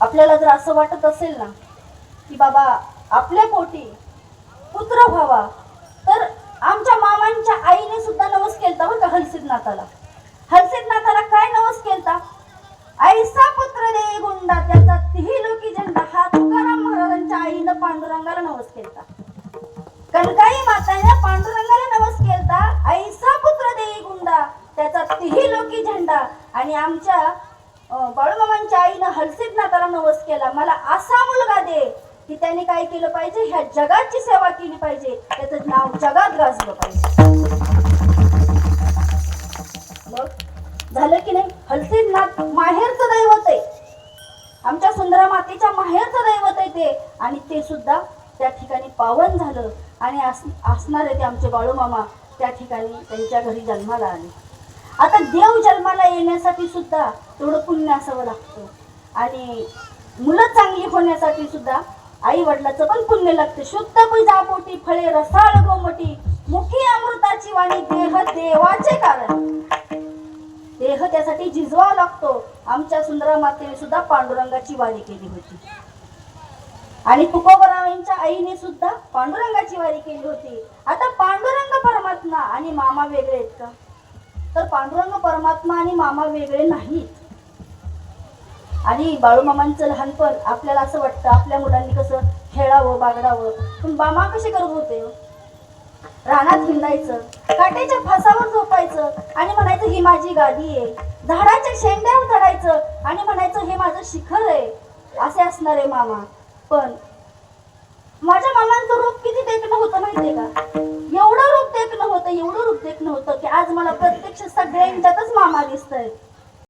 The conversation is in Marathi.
आपल्याला जर असं वाटत असेल ना की बाबा आपल्या पोटी पुत्र व्हावा तर आमच्या मामांच्या आईने सुद्धा नवस केलता बरं का हलसिद्धनाथाला हलसिद्धनाथाला काय नवस केलता? ऐसा पुत्र दे गुंडा त्याचा तिही लोकी झेंडा हा तुकाराम महाराजांच्या आईनं पांडुरंगाला नवस केलता. कनकाई माताने पांडुरंगाला नवस केलता. ऐसा पुत्र देई गुंडा त्याचा तिही लोकी झेंडा आणि आमच्या बाळूमामांच्या आईनं हलसिद्धनाथाला नवस केला. मला असा मुलगा दे की त्याने काय केलं पाहिजे? ह्या जगाची सेवा केली पाहिजे. त्याचं नाव जगात गाजलं पाहिजे. मग? झालं की नाही? हलसिद्धनाथ माहेरचं दैवत आहे. आमच्या सुंदरा मातेच्या माहेरचं दैवत आहे ते. आणि ते सुद्धा त्या ठिकाणी पावन झालं. आणि असणारे ते आमचे बाळूमामा. त्या ठिकाणी त्यांच्या घरी जन्माला आले. आता देव जन्माला येण्यासाठी सुद्धा थोडं पुण्य असावं लागतं. आणि मुलं चांगली होण्यासाठी सुद्धा आई वडिलाचं पण पुण्य लागतं. शुद्ध बीजापोटी फळे रसाळ गोमटी मुखी अमृताची वाणी देह देवाचे कारण. देह त्यासाठी झिजवावा लागतो. आमच्या सुंदरा मातेने सुद्धा पांडुरंगाची वारी केली होती. आणि तुकोबरावांच्या आईने सुद्धा पांडुरंगाची वारी केली होती. आता पांडुरंग परमात्मा आणि मामा वेगळे आहेत का? तर पांडुरंग परमात्मा आणि मामा वेगळे नाहीत. आणि बाळूमामांचं लहानपण आपल्याला असं वाटतं आपल्या मुलांनी कसं खेळावं बागडावं. पण मामा कसे करत होते? रानात हिंडायचं काट्याच्या फासावर झोपायचं आणि म्हणायचं ही माझी गादी आहे. झाडाच्या शेंड्यावर चढायचं आणि म्हणायचं हे माझं शिखर आहे. असे असणारे मामा. पण माझ्या मामांचं रूप किती आज मला प्रत्यक्ष सगळ्यांच्यातच मामा दिसत आहेत